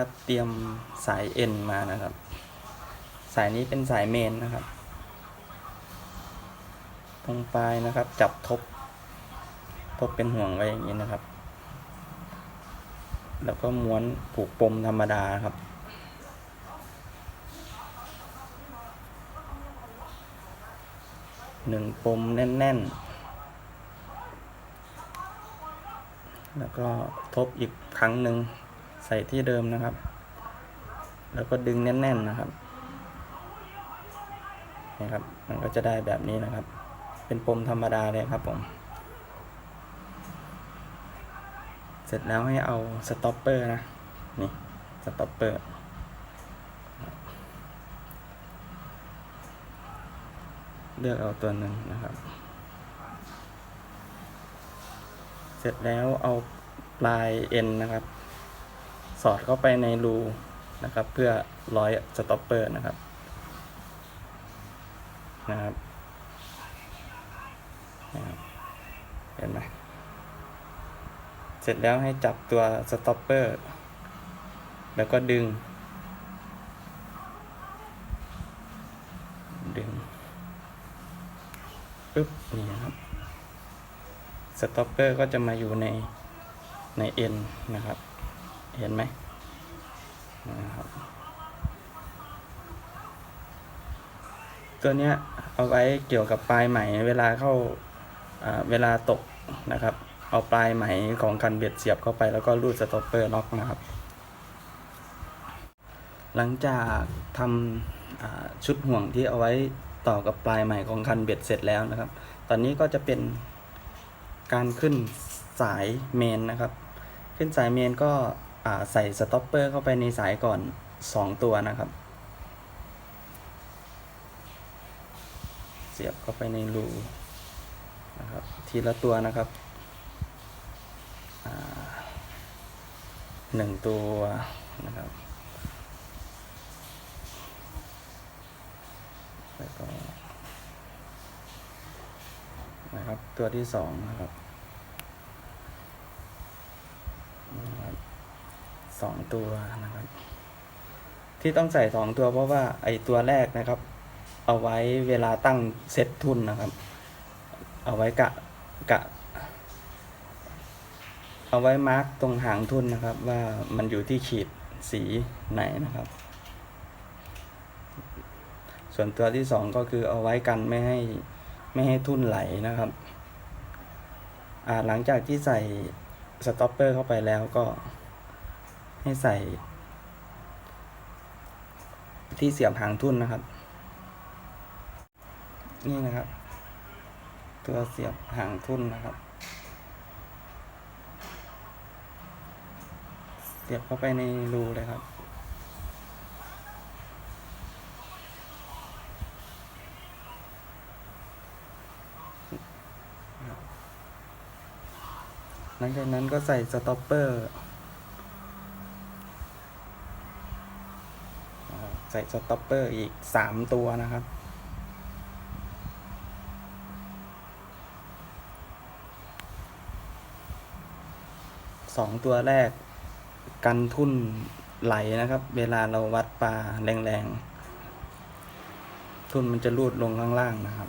นะครับ เตรียมสายเอ็นมานะครับ สายนี้เป็นสายเมนนะครับ ตรงปลายนะครับ จับทบ ทบเป็นห่วงไว้อย่างนี้นะครับ แล้วก็ม้วนผูกปมธรรมดาครับหนึ่งปมแน่น ๆ แล้วก็ทบอีกครั้งหนึ่ง ใส่ที่เดิมนะครับ แล้วก็ดึงแน่น ๆนะครับนี่ครับ มันก็จะได้แบบนี้นะครับ เป็นปมธรรมดาเลยครับผม เสร็จแล้วให้เอาสต็อปเปอร์นะ นี่สต็อปเปอร์เลือกเอาตัวหนึ่งนะครับ เสร็จแล้วเอาปลายเอ็นนะครับ สอดเข้าไปในรูนะครับ เพื่อร้อยสต็อปเปอร์นะครับนะครับเห็นไหมเสร็จแล้วให้จับตัวสต็อปเปอร์แล้วก็ดึง ดึงปึ๊บนี่นะครับสต็อปเปอร์ก็จะมาอยู่ในในเอ็นนะครับ เห็นไหมนะครับตัวเนี้ยเอาไว้เกี่ยวกับปลายไหมเวลาเข้าเวลาตกนะครับ เอาปลายไหมของคันเบ็ดเสียบเข้าไปแล้วก็รูดสต็อปเปอร์ล็อกนะครับ หลังจากทำชุดห่วงที่เอาไว้ต่อกับปลายไหมของคันเบ็ดเสร็จแล้วนะครับ ตอนนี้ก็จะเป็นการขึ้นสายเมนนะครับ ขึ้นสายเมนก็ ใส่สต็อปเปอร์เข้าไปในสายก่อน 2 ตัวนะครับ เสียบเข้าไปในรูนะครับทีละตัวนะครับหนึ่งตัวนะครับแล้วก็นะครับตัวที่สองนะครับ สองตัวนะครับ ที่ต้องใส่สองตัวเพราะว่าไอตัวแรกนะครับ เอาไว้เวลาตั้งเซตทุนนะครับ เอาไว้กะกะ เอาไว้มาร์กตรงหางทุนนะครับ ว่ามันอยู่ที่ขีดสีไหนนะครับ ส่วนตัวที่สองก็คือเอาไว้กันไม่ให้ไม่ให้ทุ่นไหลนะครับอ่าหลังจากที่ใส่สต็อปเปอร์เข้าไปแล้วก็ ให้ใส่ ที่เสียบหางทุ่นนะครับ นี่นะครับ ตัวเสียบหางทุ่นนะครับ เสียบเข้าไปในรูเลยครับหลังจากนั้นก็ใส่สต็อปเปอร์อ่า ใส่สต็อปเปอร์อีกสามตัวนะครับ สองตัวแรกกันทุ่นไหลนะครับ เวลาเราวัดปลาแรงๆ ทุ่นมันจะรูดลงข้างล่างนะครับ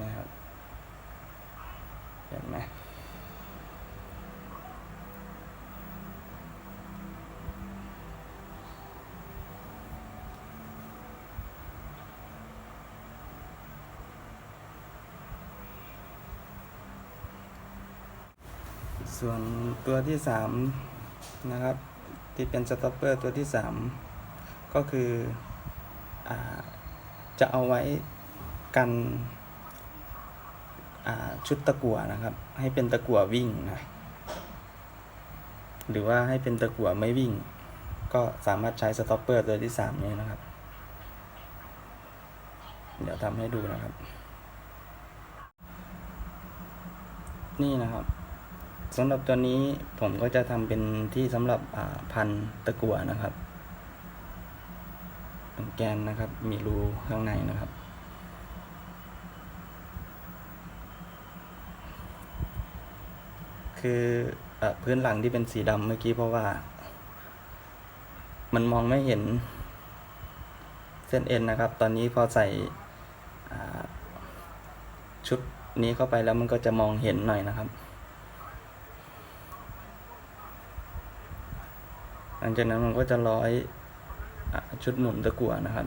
นะครับ เห็นไหม ส่วนตัวที่สามนะครับ ที่เป็นสต็อปเปอร์ตัวที่สามก็คืออจะเอาไว้กันชุดตะกั่วนะครับ ให้เป็นตะกั่ววิ่งนะหรือว่าให้เป็นตะกั่วไม่วิ่ง ก็สามารถใช้สต็อปเปอร์ตัวที่สามนี้นะครับ เดี๋ยวทำให้ดูนะครับ นี่นะครับ สำหรับตัวนี้ผมก็จะทำเป็นที่สำหรับพันตะกั่วนะครับเป็นแกนนะครับ มีรูข้างในนะครับ คืออพื้นหลังที่เป็นสีดำเมื่อกี้เพราะว่า มันมองไม่เห็นเส้นเอ็นนะครับ ตอนนี้พอใส่ชุดนี้เข้าไปแล้วมันก็จะมองเห็นหน่อยนะครับ หลั งจากนั้นมันก็จะร้อยอชุดหมุนตะกั่วนะครับ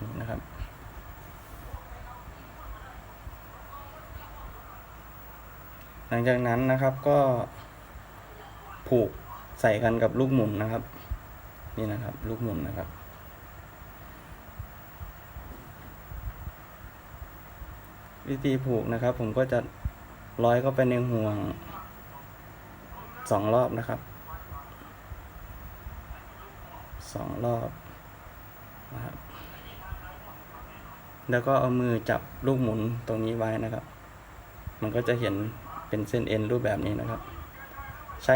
นี่นะครับ หลังจากนั้นนะครับก็ผูกใส่กันกับลูกหมุนนะครับ นี่นะครับ ลูกหมุนนะครับวิธีผูกนะครับ ผมก็จะร้อยเข้าไปในห่วง สองรอบนะครับสองรอบนะครับ แล้วก็เอามือจับลูกหมุนตรงนี้ไว้นะครับ มันก็จะเห็นเป็นเส้นเอ็นรูปแบบนี้นะครับ ใช้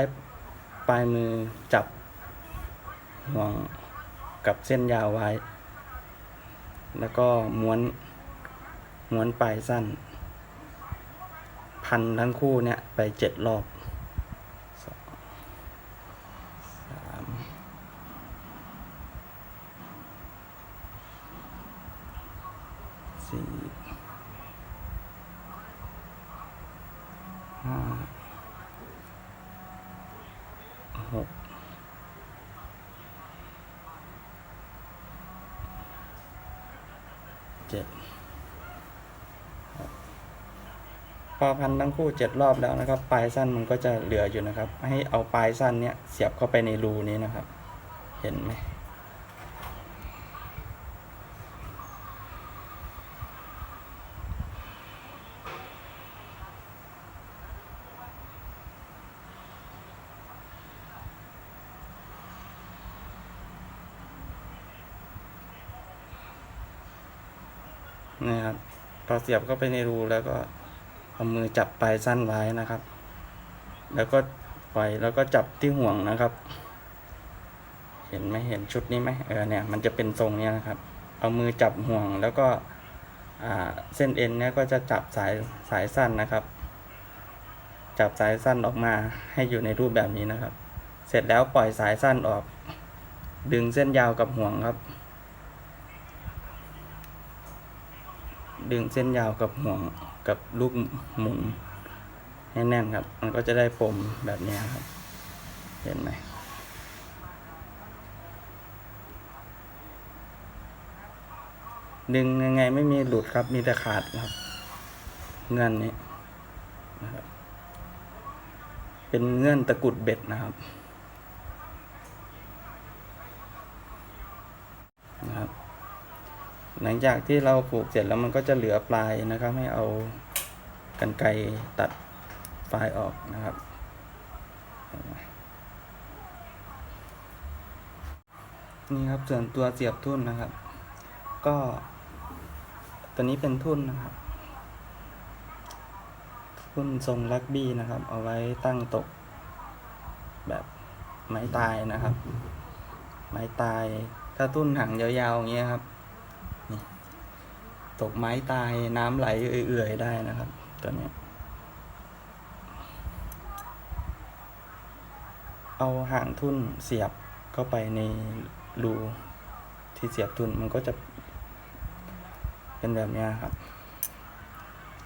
ปลายมือจับห่วงกับเส้นยาวไว้ แล้วก็ม้วนม้วนปลายสั้น พันทั้งคู่เนี่ยไปเจ็ดรอบสองสามสี่ห้าหกเจ็ด พอพันทั้งคู่เจ็ดรอบแล้วนะครับ ปลายสั้นมันก็จะเหลืออยู่นะครับ ให้เอาปลายสั้นเนี่ยเสียบเข้าไปในรูนี้นะครับ เห็นไหมนี่ครับพอเสียบเข้าไปในรูแล้วก็ เอามือจับปลายสั้นไว้นะครับ แล้วก็ปล่อยแล้วก็จับที่ห่วงนะครับ เห็นไหมเห็นชุดนี้ไหมเออเนี่ยมันจะเป็นทรงเนี้ยนะครับ เอามือจับห่วงแล้วก็เส้นเอ็นเนี่ยก็จะจับสายสายสั้นนะครับ จับสายสั้นออกมาให้อยู่ในรูปแบบนี้นะครับ เสร็จแล้วปล่อยสายสั้นออก ดึงเส้นยาวกับห่วงครับ ดึงเส้นยาวกับห่วง กับลูกหมุนให้แน่นครับ มันก็จะได้ปมแบบนี้ครับ เห็นไหมดึงยังไงไม่มีหลุดครับ มีแต่ขาดครับ เงื่อนนี้นะครับ เป็นเงื่อนตะกุดเบ็ดนะครับ หลังจากที่เราผูกเสร็จแล้วมันก็จะเหลือปลายนะครับ ให้เอากันไกรตัดปลายออกนะครับ นี่ครับส่วนตัวเสียบทุ่นนะครับ ก็ตัวนี้เป็นทุ่นนะครับ ทุ่นทรงลักบี้นะครับ เอาไว้ตั้งตก แบบไม้ตายนะครับ ไม้ตายถ้าทุ่นหางยาวๆอย่างเงี้ยครับ ตกไม้ตายน้ำไหลเอื่อยๆได้นะครับ ตัวนี้ เอาหางทุ่นเสียบเข้าไปในรูที่เสียบทุ่นมันก็จะเป็นแบบนี้ครับ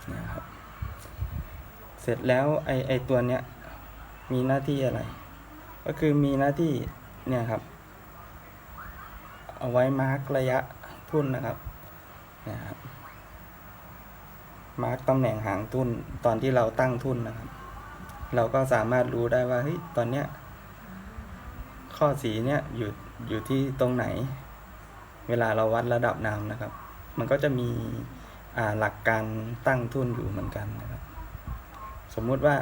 เนี่ครับ เสร็จแล้วไอไอตัวเนี้ยมีหน้าที่อะไร ก็คือมีหน้าที่เนี่ยครับ เอาไว้มาร์กระยะทุ่นนะครับ นะครับมาร์กตำแหน่งหางทุนตอนที่เราตั้งทุนนะครับ เราก็สามารถรู้ได้ว่าเฮ้ยตอนเนี้ยข้อสีเนี้ยอยู่อยู่ที่ตรงไหน เวลาเราวัดระดับน้ำนะครับ มันก็จะมีอ่าหลักการตั้งทุนอยู่เหมือนกันนะครับ สมมุติว่า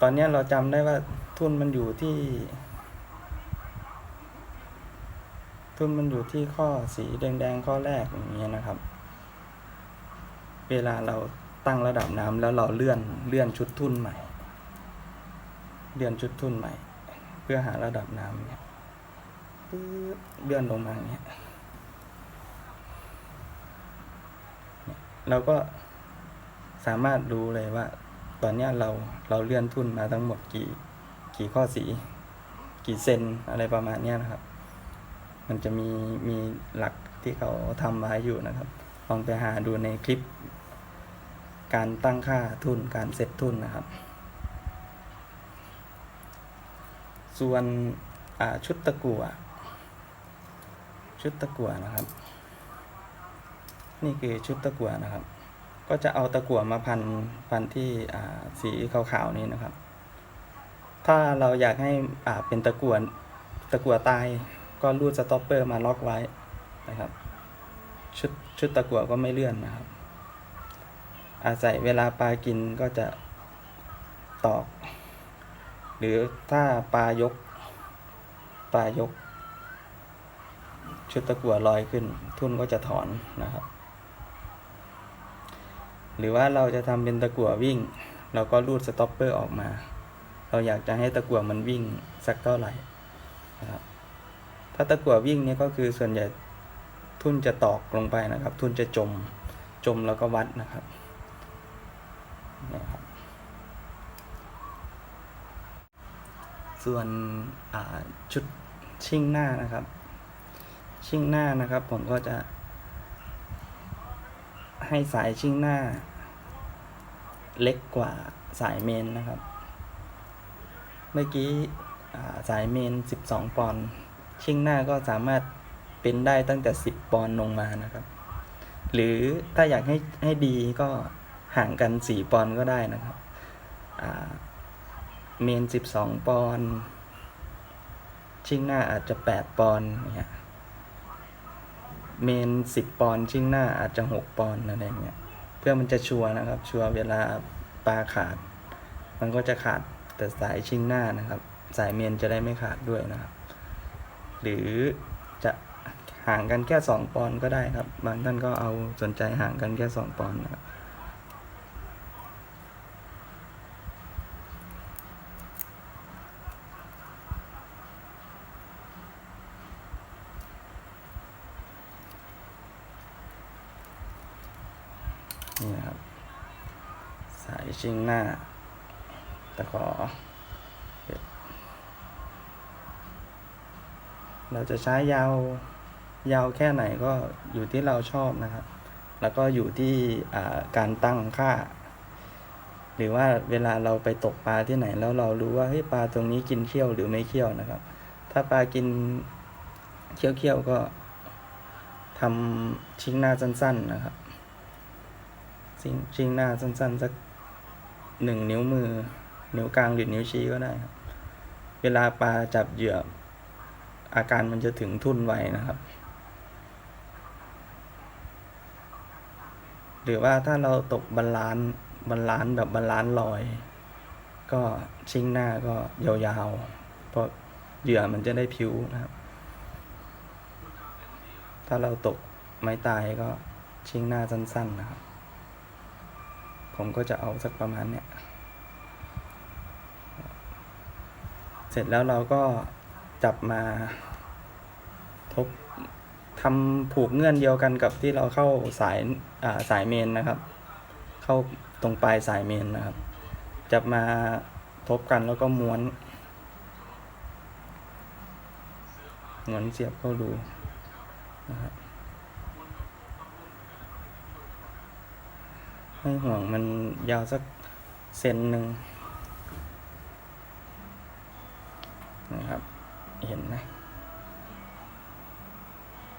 ตอนเนี้ยเราจำได้ว่าทุนมันอยู่ที่ ทุ่นมันอยู่ที่ข้อสีแดงๆข้อแรกอย่างเงี้ยนะครับ เวลาเราตั้งระดับน้ำแล้วเราเลื่อนเลื่อนชุดทุ่นใหม่ เลื่อนชุดทุ่นใหม่ เพื่อหาระดับน้ำเนี่ยปึ๊บเลื่อนลงมาอย่างเงี้ยเนี่ยเราก็สามารถรู้เลยว่า ตอนเนี้ยเราเราเลื่อนทุนมาทั้งหมดกี่กี่ข้อสี กี่เซนอะไรประมาณเนี้ยนะครับ มันจะมีมีหลักที่เขาทำไว้อยู่นะครับ ลองไปหาดูในคลิป การตั้งค่าทุนการเซตทุนนะครับ ส่วนชุดตะกั่วชุดตะกั่วนะครับ นี่คือชุดตะกั่วนะครับ ก็จะเอาตะกั่วมาพันพันที่สีขาวๆนี้นะครับ ถ้าเราอยากให้เป็นตะกั่วตะกั่วตาย ก็รูดสต็อปเปอร์มาล็อกไว้นะครับ ชุดชุดตะกั่วก็ไม่เลื่อนนะครับ อาศัยเวลาปลากินก็จะตอก หรือถ้าปลายก ปลายก ชุดตะกั่วลอยขึ้น ทุ่นก็จะถอนนะครับ หรือว่าเราจะทำเป็นตะกั่ววิ่ง เราก็รูดสต็อปเปอร์ออกมา เราอยากจะให้ตะกั่วมันวิ่งสักเท่าไหร่นะครับ ถ้าตะกั่ววิ่งเนี่ยก็คือส่วนใหญ่ทุ่นจะตอกลงไปนะครับ ทุ่นจะจมจมแล้วก็วัดนะครับนะครับ ส่วนชุดชิ่งหน้านะครับ ชิ่งหน้านะครับ ผมก็จะ ให้สายชิ่งหน้า เล็กกว่าสายเมนนะครับ เมื่อกี้สายเมน 12 ปอนด์ ชิ่งหน้าก็สามารถเป็นได้ตั้งแต่ 10 ปอนด์ลงมานะครับ หรือถ้าอยากให้ให้ดีก็ห่างกัน 4 ปอนด์ก็ได้นะครับเมน 12 ปอนด์ชิ่งหน้าอาจจะ 8 ปอนด์เนี่ยเมน 10 ปอนด์ชิ่งหน้าอาจจะ 6 ปอนด์อะไรเงี้ยเพื่อมันจะชัวร์นะครับ ชัวร์เวลาปลาขาด มันก็จะขาดแต่สายชิ่งหน้านะครับ สายเมนจะได้ไม่ขาดด้วยนะครับ หรือจะห่างกันแค่2ปอนด์ก็ได้ครับ บางท่านก็เอาสนใจห่างกันแค่2ปอนด์นะครับนี่ครับ สายชิงหน้าตะขอเบ็ด เราจะใช้ยาวยาวแค่ไหนก็อยู่ที่เราชอบนะครับ แล้วก็อยู่ที่การตั้งค่า หรือว่าเวลาเราไปตกปลาที่ไหนแล้วเรารู้ว่าเฮ้ยปลาตรงนี้กินเขี้ยวหรือไม่เขี้ยวนะครับ ถ้าปลากินเขี้ยวเขี้ยวก็ทำชิ้งหน้าสั้น ๆนะครับชิงชิงหน้าสั้นๆสักหนึ่งนิ้วมือ นิ้วกลางหรือนิ้วชี้ก็ได้ครับ เวลาปลาจับเหยื่อ อาการมันจะถึงทุ่นไวนะครับ หรือว่าถ้าเราตกบาลานบาลานแบบบาลานลอย ก็ชิงหน้าก็ยาวๆ เพราะเหยื่อมันจะได้ผิวนะครับ ถ้าเราตกไม้ตายก็ชิงหน้าสั้นๆนะครับ ผมก็จะเอาสักประมาณเนี้ย เสร็จแล้วเราก็ จับมาทบทำผูกเงื่อนเดียวกันกับที่เราเข้าสายอ่าสายเมนนะครับ เข้าตรงปลายสายเมนนะครับ จับมาทบกันแล้วก็ม้วนม้วนเสียบเข้ารูนะครับให้ห่วงมันยาวสักเซนหนึ่งนะครับ เห็นไหม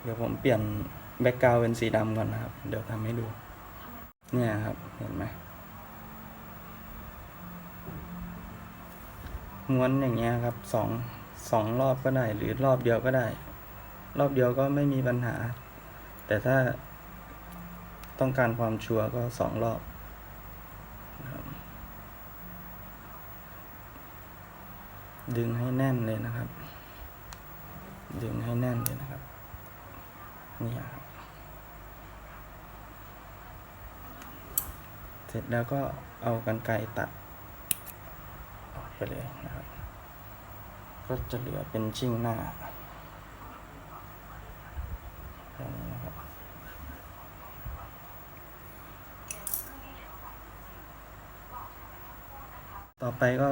เดี๋ยวผมเปลี่ยนแบ็กกราวเป็นสีดำก่อนนะครับ เดี๋ยวทำให้ดู เนี่ยครับ เห็นไหมม้วนอย่างเงี้ยครับสองสองรอบก็ได้ หรือรอบเดียวก็ได้ รอบเดียวก็ไม่มีปัญหา แต่ถ้าต้องการความชัวร์ก็สองรอบนะครับดึงให้แน่นเลยนะครับ ดึงให้แน่นเลยนะครับ นี่ครับ เสร็จแล้วก็เอากันไกตัดออกไปเลยนะครับ ก็จะเหลือเป็นชิ่งหน้าแบบนี้นะครับต่อไปก็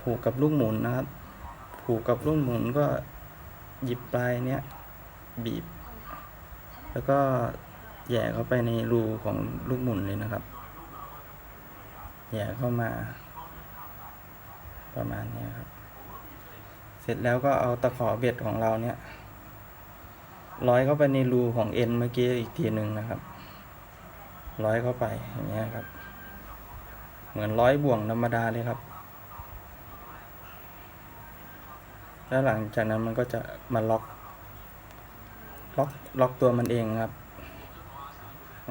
ผูกกับลูกหมุนนะครับ ผูกกับลูกหมุนก็หยิบปลายเนี้ยบีบ แล้วก็แย่เข้าไปในรูของลูกหมุนเลยนะครับ แย่เข้ามา ประมาณนี้ครับ เสร็จแล้วก็เอาตะขอเบ็ดของเราเนี่ยร้อยเข้าไปในรูของเอ็นเมื่อกี้อีกทีหนึ่งนะครับร้อยเข้าไปอย่างเงี้ยครับ เหมือนร้อยบ่วงธรรมดาเลยครับ แล้วหลังจากนั้นมันก็จะมาล็อก ล็อกล็อกตัวมันเองครับ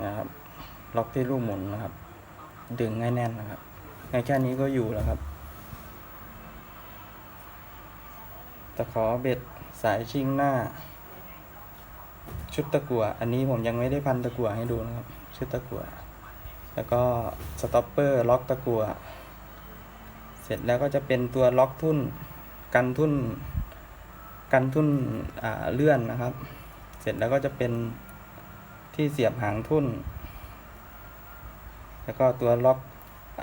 นะครับ ล็อกที่ลูกหมุนนะครับ ดึงให้แน่นนะครับแค่นี้ก็อยู่แล้วครับตะขอเบ็ดสายชิงหน้า ชุดตะกั่วอันนี้ผมยังไม่ได้พันตะกั่วให้ดูนะครับ ชุดตะกั่วแล้วก็สต็อปเปอร์ล็อกตะกั่วเสร็จแล้วก็จะเป็นตัวล็อกทุ่น กันทุ่นกันทุ่นเลื่อนนะครับ เสร็จแล้วก็จะเป็นที่เสียบหางทุ่นแล้วก็ตัวล็อกอ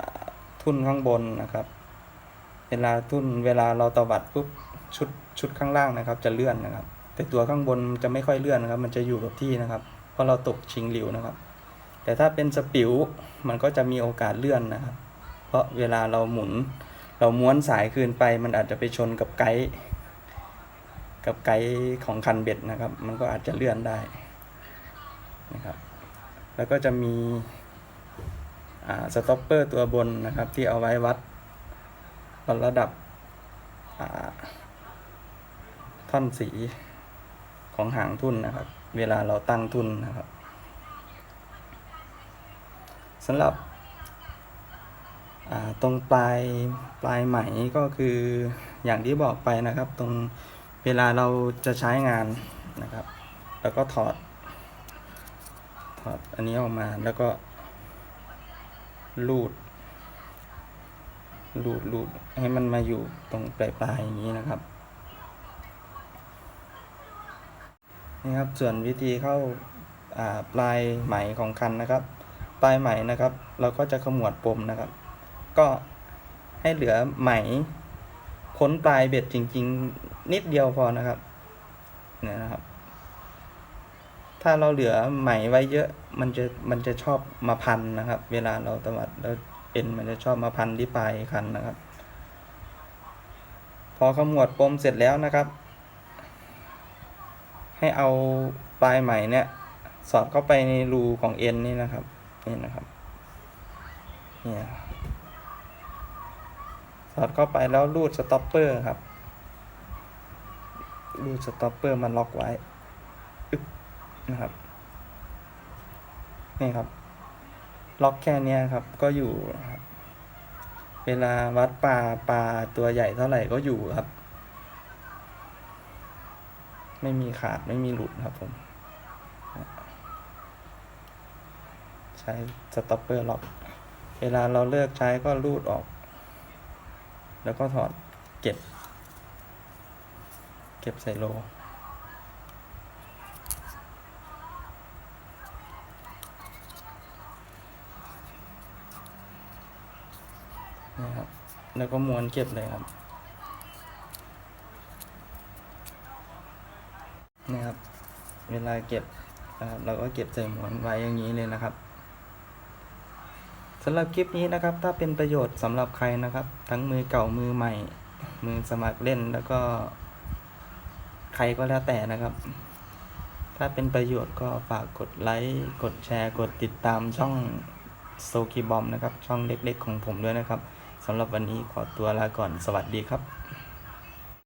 ทุ่นข้างบนนะครับ เวลาทุ่นเวลาเราตวัดปุ๊บชุดชุดข้างล่างนะครับ จะเลื่อนนะครับ แต่ตัวข้างบนจะไม่ค่อยเลื่อนนะครับ มันจะอยู่กับที่นะครับ เพราะเราตกชิงหลิวนะครับ แต่ถ้าเป็นสปิวมันก็จะมีโอกาสเลื่อนนะครับ เพราะเวลาเราหมุน เราม้วนสายคืนไป มันอาจจะไปชนกับไกด์กับไกด์ของคันเบ็ดนะครับ มันก็อาจจะเลื่อนได้นะครับ แล้วก็จะมีสต็อปเปอร์ตัวบนนะครับ ที่เอาไว้วัดวัดระดับท่อนสีของหางทุ่นนะครับ เวลาเราตั้งทุ่นนะครับสำหรับ ตรงปลายปลายไหมก็คืออย่างที่บอกไปนะครับ ตรงเวลาเราจะใช้งานนะครับ แล้วก็ถอด ถอดอันนี้ออกมาแล้วก็ลูดลูดลูดให้มันมาอยู่ตรงปลายปลายอย่างนี้นะครับนี่ครับส่วนวิธีเข้าาปลายไหมของคันนะครับ ปลายไหมนะครับ เราก็จะขมวดปมนะครับ ก็ให้เหลือไหมพ้นปลายเบ็ดจริง ๆ นิดเดียวพอนะครับเนี่ยนะครับ ถ้าเราเหลือไหมไว้เยอะมันจะมันจะชอบมาพันนะครับ เวลาเราตวัดแล้วเอ็นมันจะชอบมาพันที่ปลายคันนะครับ พอขมวดปมเสร็จแล้วนะครับ ให้เอาปลายไหมเนี่ยสอดเข้าไปในรูของเอ็นนี่นะครับนี่นะครับเนี่ย สอดเข้าไปแล้วรูดสต็อปเปอร์ครับ รูดสต็อปเปอร์มันล็อกไว้อึบนะครับ นี่ครับ ล็อกแค่เนี้ยครับ ก็อยู่ครับ เวลาวัดปลาปลาตัวใหญ่เท่าไหร่ก็อยู่ครับ ไม่มีขาดไม่มีหลุดครับผม ใช้สต็อปเปอร์ล็อก เวลาเราเลิกใช้ก็รูดออก แล้วก็ถอดเก็บ เก็บใส่โล นะครับ แล้วก็ม้วนเก็บเลยครับนี่ครับ เวลาเก็บนะครับเราก็เก็บใส่หมวนไว้อย่างนี้เลยนะครับ สำหรับคลิปนี้นะครับ ถ้าเป็นประโยชน์สำหรับใครนะครับ ทั้งมือเก่ามือใหม่ มือสมัครเล่นแล้วก็ ใครก็แล้วแต่นะครับ ถ้าเป็นประโยชน์ก็ฝากกดไลค์ กดแชร์ กดติดตามช่องโซคีบอมนะครับ ช่องเล็กๆของผมด้วยนะครับสำหรับวันนี้ขอตัวลาก่อน สวัสดีครับ